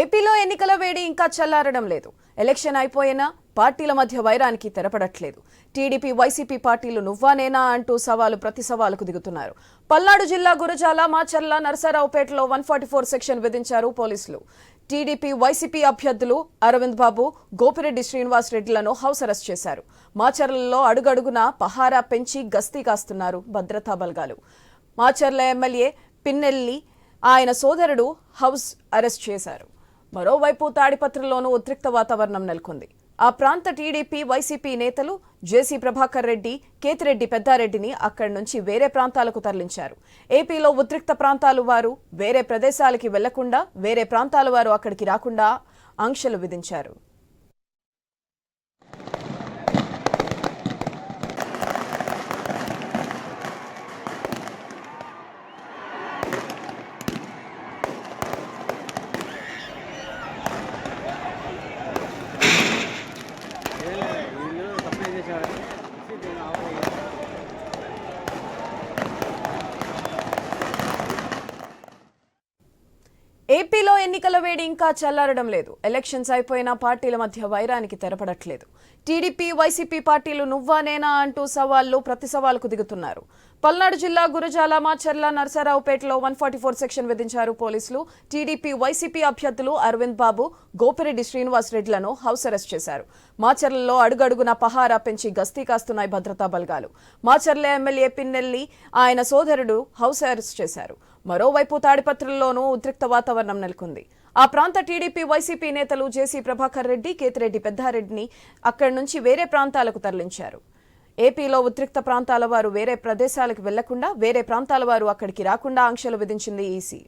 ఏపీలో ఎన్నికల వేడి ఇంకా చల్లారడం లేదు. ఎలక్షన్ అయిపోయినా పార్టీల మధ్య వైరానికి తెరపడట్లేదు. టీడీపీ వైసీపీ పార్టీలు నువ్వానేనా అంటూ సవాలు ప్రతి సవాలుకు దిగుతున్నారు. పల్నాడు జిల్లా గురజాల మాచర్ల నరసరావుపేటలో వన్ ఫార్టీ ఫోర్ సెక్షన్ విధించారు పోలీసులు. టీడీపీ వైసీపీ అభ్యర్థులు అరవింద్ బాబు గోపిరెడ్డి శ్రీనివాస్ రెడ్డిలను హౌస్ అరెస్ట్ చేశారు. మాచర్లలో అడుగడుగున పహారా పెంచి గస్తీ కాస్తున్నారు భద్రతా బలగాలు. మాచర్ల ఎమ్మెల్యే పిన్నెల్లి ఆయన సోదరుడు హౌస్ అరెస్ట్ చేశారు. మరోవైపు తాడిపత్రిలోనూ ఉద్రిక్త వాతావరణం నెలకొంది. ఆ ప్రాంత టీడీపీ వైసీపీ నేతలు జేసీ ప్రభాకర్ రెడ్డి కేతిరెడ్డి పెద్దారెడ్డిని అక్కడి నుంచి వేరే ప్రాంతాలకు తరలించారు. ఏపీలో ఉద్రిక్త ప్రాంతాలు వారు వేరే ప్రదేశాలకి వెళ్ళకుండా వేరే ప్రాంతాల వారు అక్కడికి రాకుండా ఆంక్షలు విధించారు. Thank you. ఏపీలో ఎన్నికల వేడి ఇంకా చల్లారడం లేదు. ఎలక్షన్స్ అయిపోయినా పార్టీల మధ్య వైరానికి తెరపడట్లేదు. టీడీపీ వైసీపీ పార్టీలు నువ్వానేనా అంటూ సవాళ్ళు ప్రతి సవాల్కు దిగుతున్నారు. పల్నాడు జిల్లా గురజాల మాచర్ల నరసరావుపేటలో వన్ ఫార్టీ ఫోర్ సెక్షన్ విధించారు పోలీసులు. టీడీపీ వైసీపీ అభ్యర్థులు అరవింద్ బాబు గోపిరెడ్డి శ్రీనివాస్ రెడ్డిలను హౌస్ అరెస్ట్ చేశారు. మాచర్లలో అడుగడుగున పహారా పెంచి గస్తీ కాస్తున్నాయి భద్రతా బలగాలు. మాచర్ల ఎమ్మెల్యే పిన్నెల్లి ఆయన సోదరుడు హౌస్ అరెస్ట్ చేశారు. మరోవైపు తాడిపత్రుల్లోనూ ఉద్రిక్త వాతావరణం నెలకొంది. ఆ ప్రాంత టీడీపీ వైసీపీ నేతలు జేసీ ప్రభాకర్ రెడ్డి కేతిరెడ్డి పెద్దారెడ్డిని అక్కడి నుంచి వేరే ప్రాంతాలకు తరలించారు. ఏపీలో ఉద్రిక్త ప్రాంతాల వారు వేరే ప్రదేశాలకు వెళ్ళకుండా వేరే ప్రాంతాల వారు అక్కడికి రాకుండా ఆంక్షలు విధించింది ఈసీ.